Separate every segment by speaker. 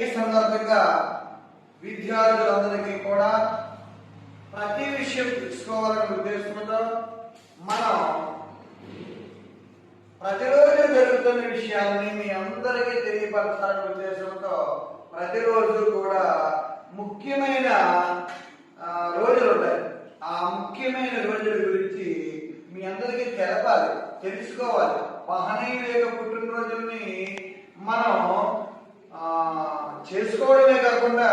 Speaker 1: ఈ సందర్భంగా విద్యార్థులందరికీ కూడా ప్రతి విషయం తెలుసుకోవాలనే ఉద్దేశంతో మనం ప్రతిరోజు జరుగుతున్న విషయాన్ని మీ అందరికీ తెలియపరచాలనే ఉద్దేశంతో ప్రతిరోజు కూడా ముఖ్యమైన రోజులు ఉంటాయి. ఆ ముఖ్యమైన రోజుల గురించి మీ అందరికీ తెలపాలి తెలుసుకోవాలి. మహనీయుల యొక్క పుట్టినరోజుల్ని మనం ఆ, చేసుకోవడమే కాకుండా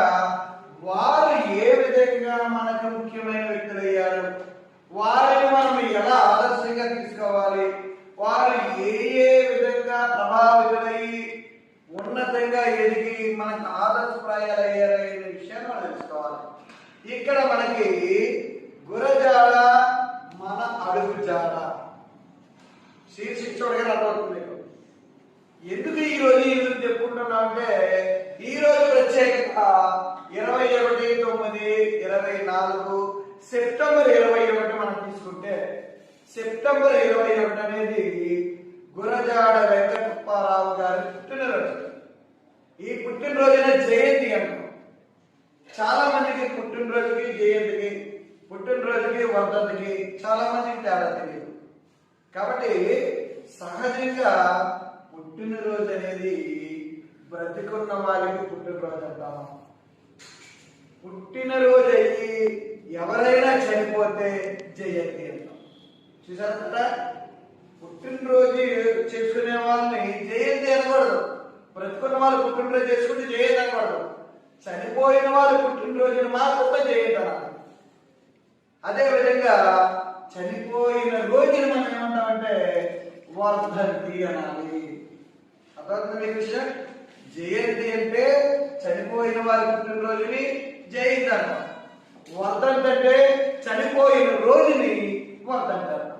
Speaker 1: వారు ఏ విధంగా మనకు ముఖ్యమైన వ్యక్తులు అయ్యారు వారిని మనం ఎలా ఆదర్శంగా తీసుకోవాలి? వారు ఏ ఏ విధంగా ప్రభావితులై ఉన్నతంగా ఎదిగి మనకు ఆదర్శప్రాయాలు అయ్యారనే విషయాన్ని మనం తెలుసుకోవాలి. ఇక్కడ మనకి గురజాడ మన అడుగు జాడ. శీర్షిక చూడగానే అర్థమవుతుంది. ఎందుకు ఈ రోజు ఈ రోజు చెప్పుకుంటున్నా అంటే ఈ రోజు ప్రత్యేకత ఇరవై ఒకటి తొమ్మిది ఇరవై నాలుగు సెప్టెంబర్ ఇరవై ఒకటి మనం తీసుకుంటే సెప్టెంబర్ ఇరవై ఒకటి అనేది గురజాడ వెంకటప్పారావు గారి పుట్టినరోజు. ఈ పుట్టినరోజున జయంతి అంటాం. చాలా మందికి పుట్టినరోజుకి జయంతికి పుట్టినరోజుకి వర్ధంతికి చాలా మందికి తేడా తెలియదు. కాబట్టి సహజంగా పుట్టినరోజు అనేది బ్రతికున్న వారికి పుట్టినరోజు అంటాము పుట్టినరోజు అయ్యి ఎవరైనా చనిపోతే జయంతి అంటాం చూసారు పుట్టినరోజు చేసుకునే వాళ్ళని జయంతి అనకూడదు. బ్రతుకున్న వాళ్ళు పుట్టినరోజు చేసుకుంటే జయంతి అనకూడదు. చనిపోయిన వాళ్ళు పుట్టినరోజును మాత్రమే జయంతి అనాలి. అదే విధంగా చనిపోయిన రోజుని మనం ఏమంటామంటే వర్ధంతి అనాలి. అర్థం మీకు విషయం? జయంతి అంటే చనిపోయిన వారి పుట్టినరోజుని జయంతి అంటారు వర్ధంతి అంటే చనిపోయిన రోజుని వర్ధంతి అంటారు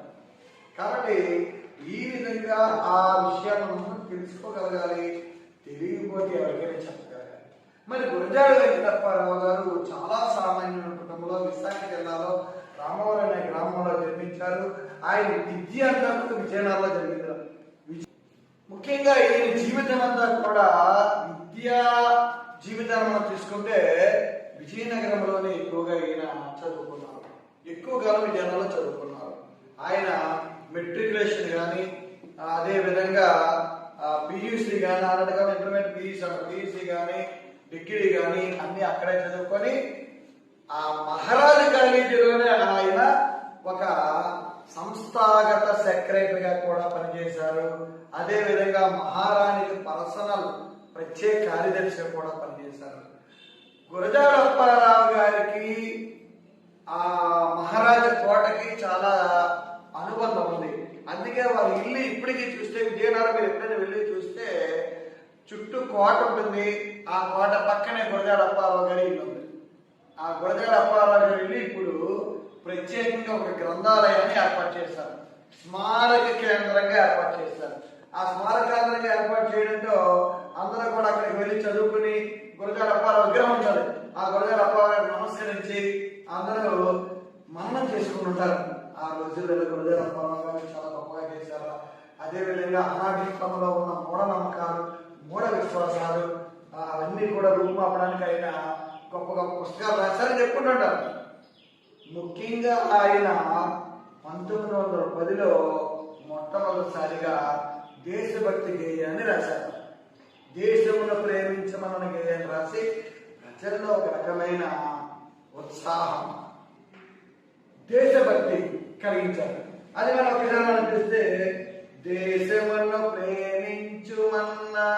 Speaker 1: కాబట్టి ఈ విధంగా ఆ విషయాలను మనం తెలుసుకోగలగాలి. తెలియకపోతే ఎవరికైనా చెప్పగలగాలి. మరి గురజాడ వెంకటప్పారావు గారు చాలా సామాన్యమైన కుటుంబంలో విశాఖ జిల్లాలో రామవరం అనే గ్రామంలో జన్మించారు. ఆయన విద్య అంతా విజయనగరంలో జరిగింది ముఖ్యంగా ఈయన జీవితం అంతా కూడా విద్యా జీవితాన్ని మనం తీసుకుంటే విజయనగరంలోనే ఎక్కువగా ఈయన చదువుకున్నారు. ఎక్కువ కాలం విజయనగరంలో చదువుకున్నారు. ఆయన మెట్రికులేషన్ కానీ అదే విధంగా పియూసీ కానీ అన్నట్టుగా ఇంటర్మీడియట్ పియూసీ పియూసీ కానీ డిగ్రీ కానీ అన్ని అక్కడే చదువుకొని ఆ మహారాజు కాలేజీలోనే ఆయన ఒక సంస్థాగత సెక్రటరీగా కూడా పనిచేశారు. అదేవిధంగా మహారాణికి పర్సనల్ ప్రత్యేక కార్యదర్శిగా కూడా పనిచేశారు. గురజాడ అప్పారావు గారికి ఆ మహారాజా కోటకి చాలా అనుబంధం ఉంది. అందుకే వారి ఇల్లు ఇప్పటికీ చూస్తే విజయనగరం మీరు ఎప్పుడైనా వెళ్ళి చూస్తే చుట్టూ కోట ఉంటుంది. ఆ కోట పక్కనే గురజాడ అప్పారావు గారి ఇల్లు ఉంది. ఆ గురజాడ అప్పారావు గారి ఇల్లు ఇప్పుడు ప్రత్యేకంగా ఒక గ్రంథాలయాన్ని ఏర్పాటు చేశారు. స్మారక కేంద్రంగా ఏర్పాటు చేశారు. ఆ స్మారక కేంద్రంగా ఏర్పాటు చేయడంతో అందరూ కూడా అక్కడికి వెళ్ళి చదువుకుని గురజాడ అప్పారావు విగ్రహం ఉంటుంది ఆ గురజాడ అప్పారావు నమస్కరించి అందరూ మననం చేసుకుని ఉంటారు. ఆ రోజుల్లో గురజాడ అప్పారావు గారు చాలా గొప్పగా చేశారు. అదేవిధంగా అనాగరికంలో ఉన్న మూఢనమ్మకాలు మూఢ విశ్వాసాలు ఆ, అవన్నీ కూడా రూపుమాపడానికి ఆయన గొప్ప గొప్ప పుస్తకాలు రాశారని చెప్పుకుంటుంటారు ముఖ్యంగా ఆయన పంతొమ్మిది వందల పదిలో మొట్టమొదటిసారిగా దేశభక్తి గేయాన్ని రాశారు. దేశమును ప్రేమించమన్న గేయాన్ని రాసి ప్రజల్లో ఒక రకమైన ఉత్సాహం దేశభక్తి కలిగించారు. అది మనం ఒకసారి అనిపిస్తే దేశమును ప్రేమించుమన్నా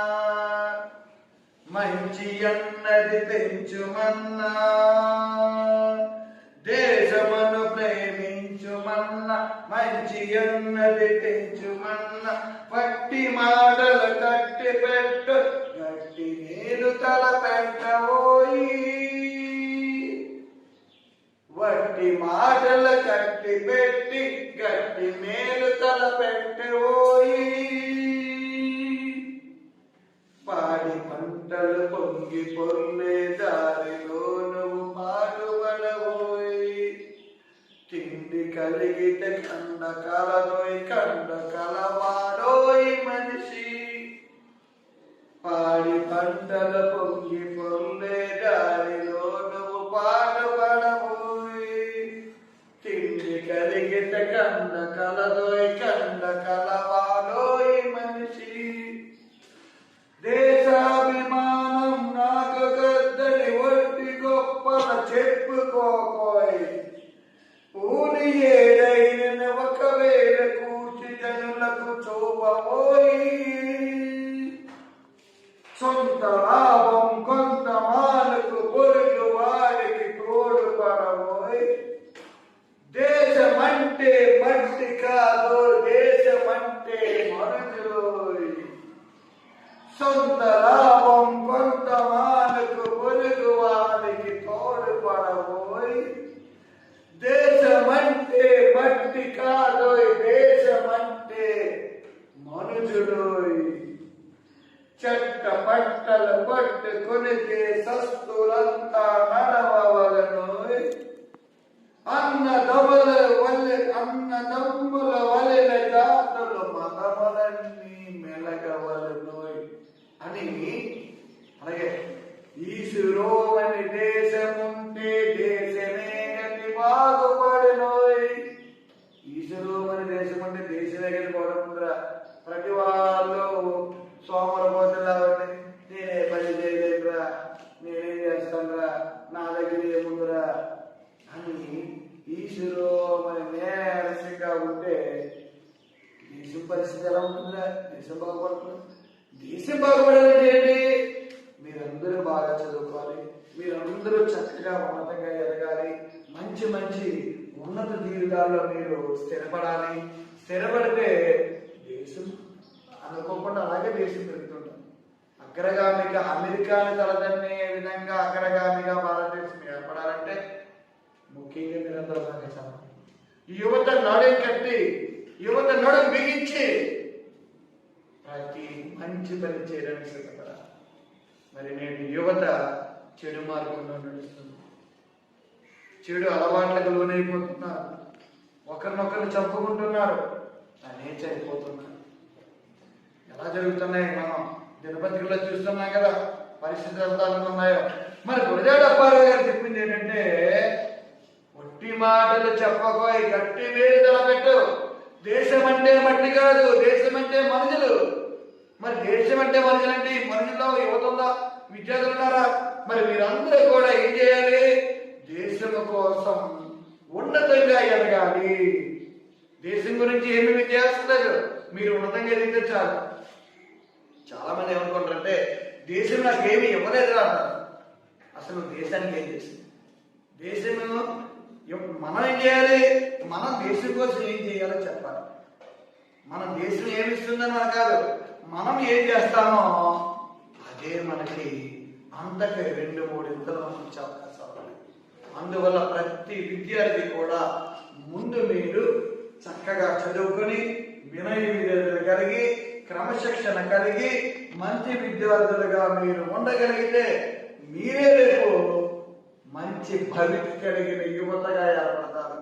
Speaker 1: మంచి అన్నది పెంచుమన్నా దేశమును ప్రేమించుమన్న మంచి అన్నది తెచ్చుమన్న పట్టి మాటలు కట్టి పెట్టు గట్టి నేను తల పెట్టబోయి. వట్టి మాటలు కట్టి పెట్టి గట్టి మేలు తల పెట్టబోయి. కలిగితే కండ కలదోయ్ కండ కలవాడోయ్ మనిషి. పాడి పంటల పొంగి పొందే దారిలో నువ్వు పాట తిండి కలిగిత కండ కలదోయ్ కండ కలవాలోయ్ మనిషి. దేశాభిమానం నాకు గద్దని ఒట్టి గొప్పల చెప్పుకోకోయ్. పూని ఏడైన ఒకవేళ కూర్చి జనులకు చూపబోయి సొంత లాభం కొంత మాలకు పొరుగు వారికి తోడు పడబోయ్ దేశమంటే మట్టి కాదు దేశమంటే మనుషులోయ్ సొంత లాభం కొంత మాలకు పొరుగు వారికి తోడు పడబోయ్ దేశమంటే మట్టి కాదు దేశమంటే మనుషులోయ్ చెట్ట పట్టలు పట్టుకొనితే సస్తులంతా నడవవలనోయ్ అన్న దొమల వలె అన్న దమ్ముల వలెల జాతులు మతములన్నీ మెలగవలనోయ్ అని అలాగే ఈశ్వరోమని దేశముంటే దేశమే గతి బాగుపడినోయ్ ఈశ్వరోమని దేశం అంటే దేశమే గతి బాగుపడుతుందిరా ప్రతి వాళ్ళు సోమరపోతులా నేనే పని చేయలేదురా నేనేం చేస్తానురా నా దగ్గర ఏముందిరా అని ఈశ్వరు మరి నేరసంగా ఉంటే దేశం పరిస్థితి ఎలా ఉంటుందిరా దేశం బాగుపడుతుంది దేశం బాగుపడాలంటే ఏంటి మీరందరూ బాగా చదువుకోవాలి మీరందరూ చక్కగా ఉన్నతంగా ఎదగాలి మంచి మంచి ఉన్నత జీవితాల్లో మీరు స్థిరపడాలి స్థిరపడితే దేశం అనుకోకుండా అలాగే దేశం పెరుగుతుంటాం. అగ్రగామిగా అమెరికాని తలదన్నే విధంగా అగ్రగామిగా భారతదేశం ఏర్పడాలంటే ముఖ్యంగా మీరందరూ బాగా ఈ యువత నడుం కట్టి యువత నడుం బిగించి ప్రతి మంచి పని చేయడానికి సిద్ధపడాలి. మరి నేటి యువత చెడు మార్గంలో నడుస్తుంది. చెడు అలవాట్లకు లోనైపోతున్నారు. ఒకరినొకరు చంపుకుంటున్నారు. అనే చనిపోతున్నారు. ఎలా జరుగుతున్నాయి? మనం దినపత్రికలో చూస్తున్నాం కదా పరిస్థితులు ఎంత ఉన్నాయో. మరి గురజాడ అబ్బారావు గారు చెప్పింది ఏంటంటే ఒట్టి మాటలు చెప్పకోయి గట్టి వేలు తలపెట్టు. దేశం అంటే మట్టి కాదు దేశం అంటే మనుషులు మరి దేశం అంటే మనుషులు అంటే ఈ మనుషుల్లో యువత ఉందా విద్యార్థులు ఉన్నారా మరి మీరందరూ కూడా ఏం చేయాలి? దేశం కోసం ఉన్నతంగా ఎదగాలి. దేశం గురించి ఏమి విద్యాస్తున్నారు మీరు ఉన్నతంగా ఎదిగితే చాలు. చాలా మంది ఏమనుకుంటారంటే దేశం నాకు ఏమి ఇవ్వలేదు అంటారు. అసలు దేశానికి ఏం చేసింది దేశం మనం ఏం చేయాలి? మన దేశం కోసం ఏం చేయాలో చెప్పాలి. మన దేశం ఏమి ఇస్తుందని మనకు కాదు. మనం ఏం చేస్తామో అదే మనకి అంతకి రెండు మూడు ఇంతలు మనం అవకాశాలు అందువల్ల ప్రతి విద్యార్థి కూడా ముందు మీరు చక్కగా చదువుకొని వినయ విధేయతలు కలిగి క్రమశిక్షణ కలిగి మంచి విద్యార్థులుగా మీరు ఉండగలిగితే మీరే రేపు మంచి భవిష్యత్ కలిగిన యువతగా ఏర్పడతారు.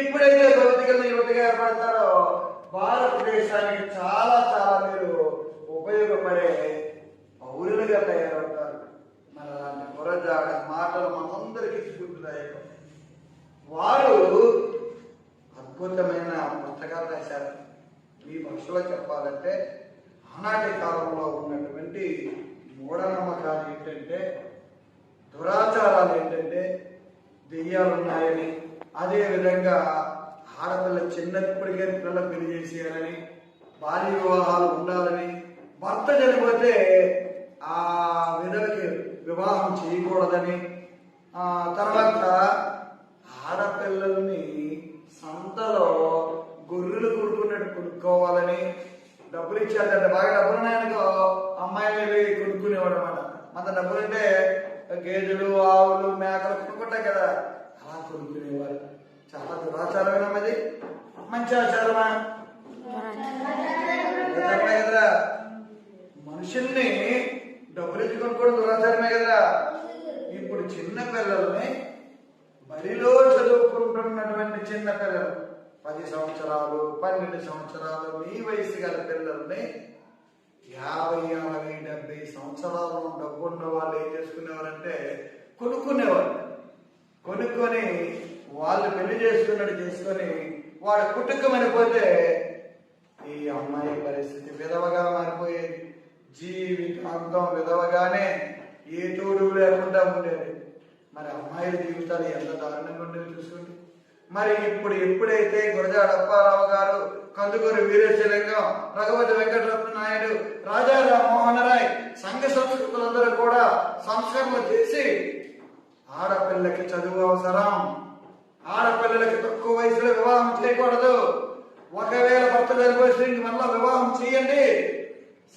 Speaker 1: ఎప్పుడైతే భవిష్యత్ కలిగిన యువతగా ఏర్పడతారో భారతదేశానికి చాలా చాలా మీరు ఉపయోగపడే పౌరులుగా తయారవుతారు. మరి అలాంటి గురజాడ మాటలు మనందరికీ స్ఫూర్తిదాయకం వారు అద్భుతమైన పుస్తకాలు రాశారు. మీ భాషలో చెప్పాలంటే ఆనాటి కాలంలో ఉన్నటువంటి మూఢనమ్మకాలు ఏంటంటే దురాచారాలు ఏంటంటే దెయ్యాలు ఉన్నాయని అదేవిధంగా ఆడపిల్ల చిన్నప్పటికే పిల్లలు పెళ్ళి చేసేయాలని బాల్య వివాహాలు ఉండాలని భర్త చనిపోతే ఆ విధవకి వివాహం చేయకూడదని తర్వాత ఆడపిల్లల్ని సంతలో గొర్రెలు కొడుకున్నట్టు కొనుక్కోవాలని డబ్బులు ఇచ్చేదంటే బాగా డబ్బులు ఉన్నాయనుకో అమ్మాయిలు వెళ్ళి కొనుక్కునేవాడు అనమాట మన డబ్బులుంటే గేదెలు ఆవులు మేకలు కొనుక్కుంటాం కదా. అలా కొనుక్కునేవారు. చాలా దురాచారమైన అది మంచి ఆచారమా? దురాచారమే మనుషుల్ని డబ్బులు ఇచ్చి కొనుక్కోవడం దురాచారమే కదరా. ఇప్పుడు చిన్న పిల్లల్ని బడిలో చదువుకుంటున్నటువంటి చిన్న పిల్లలు పది సంవత్సరాలు పన్నెండు సంవత్సరాలు మీ వయసు గల పిల్లల్ని యాభై అరవై డెబ్బై సంవత్సరాలు డబ్బు ఉన్న వాళ్ళు ఏం చేసుకునేవారంటే కొనుక్కునేవారు కొనుక్కొని వాళ్ళు పెళ్ళి చేసుకున్నట్టు చేసుకొని వాడు కుటుంబం పోతే ఈ అమ్మాయి పరిస్థితి విధవగా మారిపోయేది. జీవితాంతం విధవగానే ఏ తోడు లేకుండా ఉండేది. మరి అమ్మాయిల జీవితాలు ఎంత దారుణంగా ఉండేవి చూసుకుంటే. మరి ఇప్పుడు ఎప్పుడైతే గురజాడ అప్పారావు గారు కందుకూరి వీరేశలింగం రఘుపతి వెంకటరత్న నాయుడు రాజా రామ్మోహన్ రాయ్ సంఘ సంస్కృతులందరూ కూడా సంస్కరణ చేసి ఆడపిల్లకి చదువు అవసరం. ఆడపిల్లలకి తక్కువ వయసులో వివాహం చేయకూడదు. ఒకవేళ భర్త చనిపోతే మళ్ళీ వివాహం చేయండి.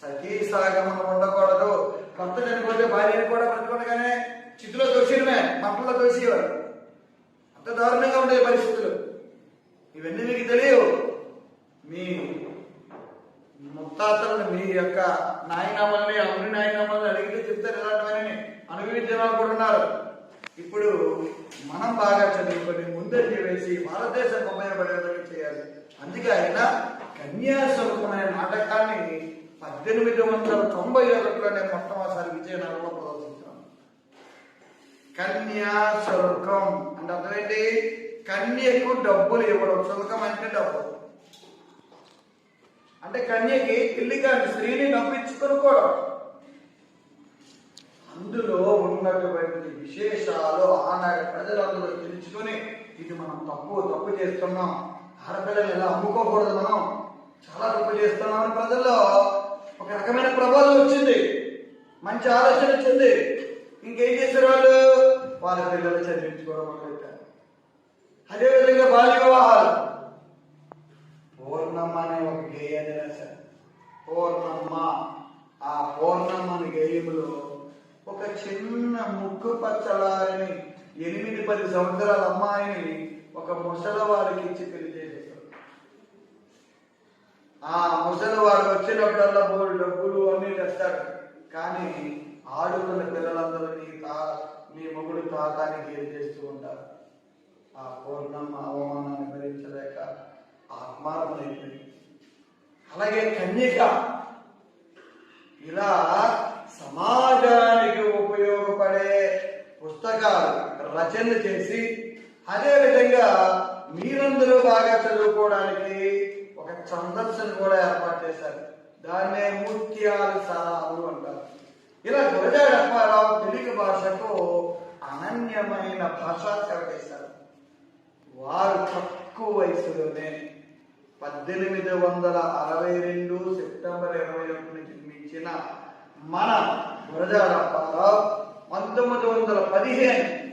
Speaker 1: సతీ సాగమనం ఉండకూడదు. భర్త చనిపోతే భార్యని కూడా పట్టుకుండగానే చితిలో దోషిమే మంటలో దోషేవారు అంత దారుణంగా ఉండే పరిస్థితులు. ఇవన్నీ మీకు తెలియవు. మీ ముత్తాతలను మీ యొక్క నాయనమ్మల్ని అమ్ముని నాయనమ్మల్ని అడిగితే చెప్తారు ఇలాంటివన్నీ. అనుభవించే వాళ్ళు కూడా ఉన్నారు. ఇప్పుడు మనం బాగా చదువుకొని ముందంజ వేసి భారతదేశం ఉపయోగపడే చేయాలి. అందుకే ఆయన కన్యాశుల్కం అనే నాటకాన్ని పద్దెనిమిది వందల తొంభై ఒకటిలోనే మొట్టమొదటిసారి విజయనగరంలో కన్యా శుల్కం అంటే అర్థమేంటి? కన్యకు డబ్బులు ఇవ్వడం. శుల్కం అంటే డబ్బు. అంటే కన్యకి పెళ్ళి కాని స్త్రీని నమ్మించుకొనుకోవడం అందులో ఉన్నటువంటి విశేషాలు ఆనాడు ప్రజలందరూ తెలుసుకొని ఇది మనం తప్పు తప్పు చేస్తున్నాం. ఆడపిల్లలు ఎలా అమ్ముకోకూడదు మనం? చాలా తప్పు చేస్తున్నాం ప్రజల్లో ఒక రకమైన ప్రబోధం వచ్చింది. మంచి ఆలోచన వచ్చింది. ఇంకేం చేశారు వాళ్ళు? వాళ్ళ పిల్లలు చదివించుకోవడం మొదలెట్టారు అదేవిధంగా బాల్య వివాహాలు. పూర్ణమ్మ అనే ఒక గేయాన్ని రాశారు పూర్ణమ్మ ఆ పూర్ణమ్మ అనే గేయములో ఒక చిన్న ముక్కు పచ్చలారని ఎనిమిది పది సంవత్సరాల అమ్మాయిని ఒక ముసలవాడికి ఇచ్చి పెళ్ళి చేసేస్తారు. ఆ ముసలివాడు వచ్చినప్పుడల్లా బోడు డబ్బులు అన్ని తెస్తాడు. కానీ ఆడుకున్న పిల్లలందరూ తా మీ మొగుడు తాతానికి ఏం చేస్తూ ఉంటారు ఆ పూర్ణమ్మ అవమానాన్ని భరించలేక ఆత్మార్థమైపోయింది అలాగే కన్యక ఇలా సమాజానికి ఉపయోగపడే పుస్తకాలు రచన చేసి అదే విధంగా మీరందరూ బాగా చదువుకోవడానికి ఒక సందర్శన కూడా ఏర్పాటు చేశారు. దాన్నే ముత్యాలు సారాలు అంటారు. ఇలా గురజాడ తెలుగు భాషకు అనన్యమైన భాషా సేవ చేశారు వారు తక్కువ వయసులోనే పద్దెనిమిది వందల అరవై రెండు సెప్టెంబర్ ఇరవై ఒకటి జన్మించిన మన గురజాడప్పారావు పంతొమ్మిది వందల పదిహేను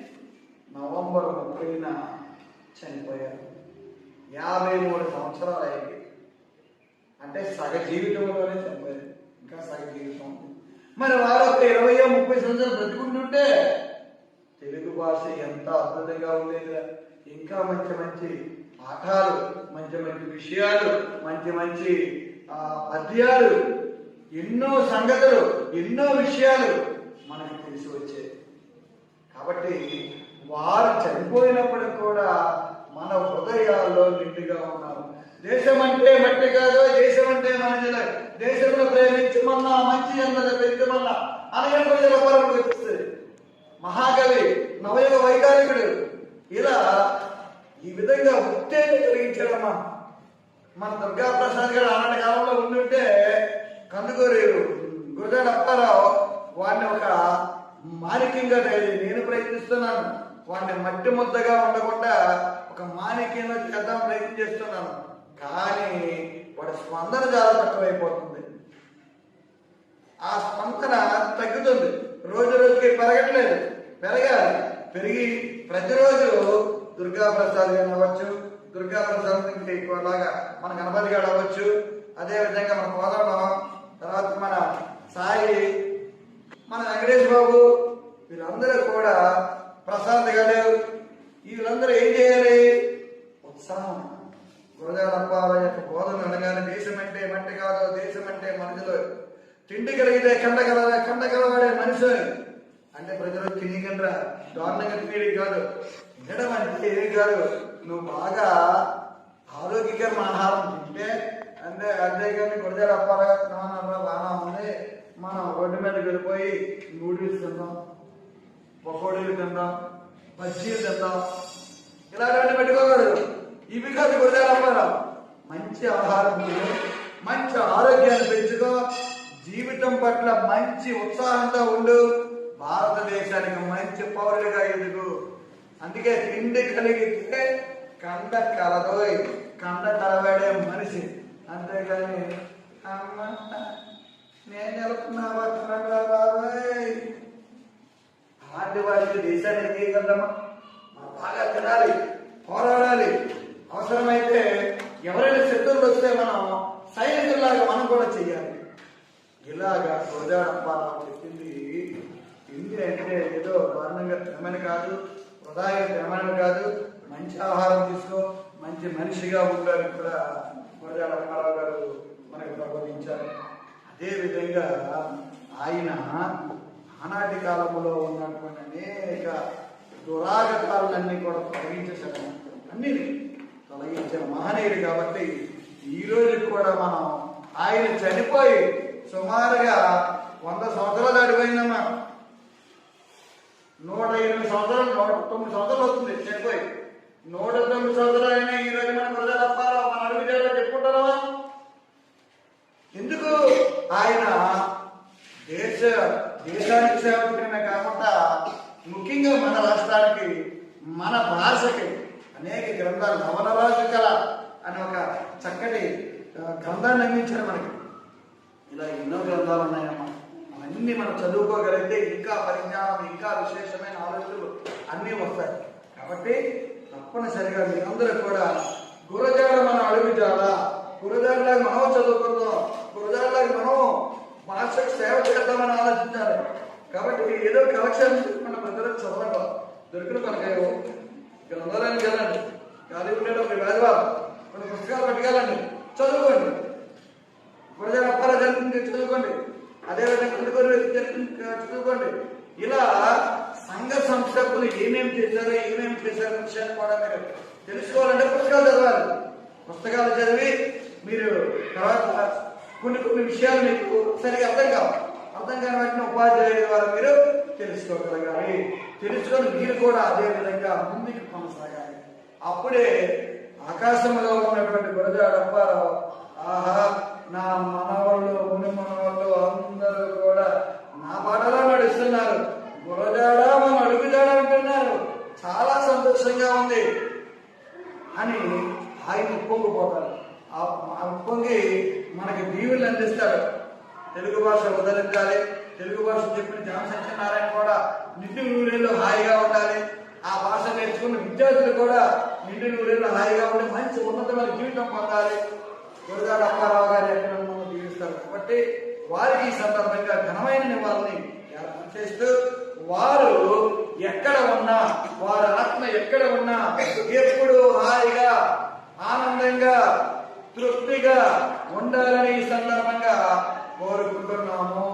Speaker 1: నవంబర్ ముప్పైన చనిపోయారు. యాభై మూడు సంవత్సరాలు అయింది. అంటే సగ జీవితంలోనే చనిపోయారు. ఇంకా సగ జీవితం ఉంది. మరి వారు ఒక ఇరవయో ముప్పై సంవత్సరాలు బ్రతుకుంటుంటే తెలుగు భాష ఎంత అద్భుతంగా ఉండేది ఇంకా మంచి మంచి పాఠాలు మంచి మంచి విషయాలు మంచి మంచి పద్యాలు ఎన్నో సంగతులు ఎన్నో విషయాలు మనకు తెలిసి వచ్చేది కాబట్టి వారు చనిపోయినప్పటికి కూడా మన హృదయాల్లో నిండుగా ఉన్నారు దేశం అంటే మట్టి కాదు దేశం అంటే మనుషులు. దేశంలో ప్రేమించమన్నా మంచి అన్నది పెంచమన్నా అనగా ప్రజల పరముడు వచ్చిస్తుంది. మహాకవి నవయుగ వైకారికుడు ఇలా ఈ విధంగా ఉత్తేజం కలిగించాడమ్మా. మన దుర్గా ప్రసాద్ గారు ఆనాటి కాలంలో ఉండుంటే కందుకూరి గురజాడ అప్పారావు వాడిని ఒక మాణిక్యంగా తయారు నేను ప్రయత్నిస్తున్నాను. వాడిని మట్టి ముద్దగా ఉండకుండా ఒక మాణిక్యంగా చేద్దాం ప్రయత్నం చేస్తున్నాను. కానీ వాడి స్పందన చాలా తక్కువైపోతుంది. ఆ స్పందన తగ్గుతుంది. రోజు రోజుకి పెరగట్లేదు. పెరగాలి. పెరిగి ప్రతిరోజు దుర్గా ప్రసాద్ అవ్వచ్చు దుర్గా ప్రసాద్ ఇంకా ఎక్కువలాగా మన గణపతి గారు అవ్వచ్చు. అదేవిధంగా మన కోదండం తర్వాత మన సాయి మన వెంకటేష్ బాబు వీళ్ళందరూ కూడా ప్రసాద్ గారు వీళ్ళందరూ ఏం చేయాలి ఉత్సాహం గురజాడప్ప యొక్క బోధన అనగానే దేశం అంటే మట్టి కాదు దేశం అంటే మనుషులు తిండి కండగలవాడే మనిషి. అంటే ప్రజలు తినికండ్రా దారుణంగా తినేది కాదు. తినడం అంటే ఏది కాదు. నువ్వు బాగా ఆరోగ్యకరమైన ఆహారం తింటే అంటే అంతేకాని గురజాడ అప్పారావు తినమన్నారా బాగా ఉంది. మనం రోడ్డు మీద వెళ్ళిపోయి నూడిల్స్ తిందాం పకోడీలు తిందాం బజ్జీలు తిందాం. ఇలాంటివన్నీ పెట్టుకోకూడదు. ఇవి కాదు గురజాడ అప్పారావు. మంచి ఆహారం మంచి ఆరోగ్యాన్ని పెంచుకో. జీవితం పట్ల మంచి ఉత్సాహంతో ఉండు. భారతదేశానికి మంచి పౌరులుగా ఎదుగు. అందుకే తిండి కలిగితే కండ కలదోయ్. కండ కలవాడే మనిషి. అంతేగాని అమ్మ నేను వెళ్తున్నావా కన్నడ బాబాయ్. అలాంటి వారికి దేశాన్ని చేయగలమా బాగా తినాలి పోరాడాలి. అవసరమైతే ఎవరైనా శత్రువులు వస్తే మనం సైనికుల్లాగా మనం కూడా చెయ్యాలి. ఇలాగా గోదావరప్పారావు చెప్పింది తిండి అంటే ఏదో దారుణంగా తినమని కాదు వృధాగా తినమని కాదు మంచి ఆహారం తీసుకో మంచి మనిషిగా ఉండాలని కూడా గోదావరప్పారావు గారు మనకు ప్రబోధించారు. అదేవిధంగా ఆయన ఆనాటి కాలంలో ఉన్నటువంటి అనేక దురాగతాలన్నీ కూడా తొలగించేశారు. అన్ని తొలగించిన మహనీయుడు కాబట్టి ఈ రోజు కూడా మనం ఆయన చనిపోయి సుమారుగా వంద సంవత్సరాలు దాటిపోయిందమ్మా. నూట ఎనిమిది సంవత్సరాలు నూట తొమ్మిది సంవత్సరాలు అవుతుంది చనిపోయి నూట తొమ్మిది సంవత్సరాలు అయినా ఈ రోజు మన ప్రజలు అప్పారా మన అడుగు చేయాలో చెప్పుకుంటారా? ఎందుకు? ఆయన దేశ దేశానికి సేవకుడిమే కాకుండా ముఖ్యంగా మన రాష్ట్రానికి మన భాషకి అనేక గ్రంథాలు నవనరాజు కళ అనే ఒక చక్కటి గ్రంథాన్ని అందించారు మనకి. ఇలా ఎన్నో గ్రంథాలు ఉన్నాయమ్మా. అవన్నీ మనం చదువుకోగలిగితే ఇంకా పరిజ్ఞానం ఇంకా విశేషమైన ఆలోచనలు అన్నీ వస్తాయి. కాబట్టి తప్పనిసరిగా మీరందరూ కూడా గురజాడ మన అడుగు జాడ గురజాడలాగా మనం చదువుకుందాం గురజాడలాగా మనం భాషకు సేవ చేద్దామని ఆలోచించాలి. కాబట్టి ఏదో కలెక్షన్ మన ప్రజలు చదవటం దొరికిన పనికాయో గ్రంథాలయం వెళ్ళండి. ఖాళీ ఉండేటప్పుడు వేదవారు కొన్ని పుస్తకాలు పట్టుకెళ్ళండి. చదువుకోండి. గురజాడ అప్పారా జరిగింది చదువుకోండి. అదేవిధంగా కొన్ని చదువుకోండి. ఇలా సంఘ సంస్థకులు ఏమేమి చేశారో ఏమేమి చేశారో విషయాన్ని కూడా మీరు తెలుసుకోవాలంటే పుస్తకాలు చదవాలి. పుస్తకాలు చదివి మీరు తర్వాత కొన్ని కొన్ని విషయాలు మీకు సరిగా అర్థం కావాలి. అర్థం కాని వాటిని ఉపాధ్యాయుల ద్వారా మీరు తెలుసుకోగలగాలి. తెలుసుకొని మీరు కూడా అదే విధంగా ముందుకు కొనసాగాలి. అప్పుడే ఆకాశంలో ఉన్నటువంటి గురజాడ అప్పారావు ఆహా నా మనవాళ్ళు ఉని మనవాళ్ళు అందరూ కూడా నా బాటలో నడుస్తున్నారు. గురజాడ మన అడుగుజాడ అంటున్నారు. చాలా సంతోషంగా ఉంది. అని ఆయన ఉప్పొంగిపోతారు. ఆ ఆ ఉప్పొంగి మనకి దీవులు అందిస్తారు తెలుగు భాష ఉదరించాలి తెలుగు భాష చెప్పిన జామ సత్యనారాయణ కూడా నిండు నూరేళ్ళు హాయిగా ఉండాలి. ఆ భాష నేర్చుకున్న విద్యార్థులు కూడా నిండు నూరేళ్ళు హాయిగా ఉండి మంచి ఉన్నతమైన జీవితం పొందాలి. గురుగారు అప్పారావు గారి ఎక్కడ మనం జీవిస్తారు కాబట్టి వారికి ఈ సందర్భంగా ఘనమైన నివాళిని ఏర్పాటు చేస్తూ వారు ఎక్కడ ఉన్నా వారి ఆత్మ ఎక్కడ ఉన్నా ఎప్పుడు హాయిగా ఆనందంగా తృప్తిగా ఉండాలని ఈ సందర్భంగా కోరుకుంటున్నాము.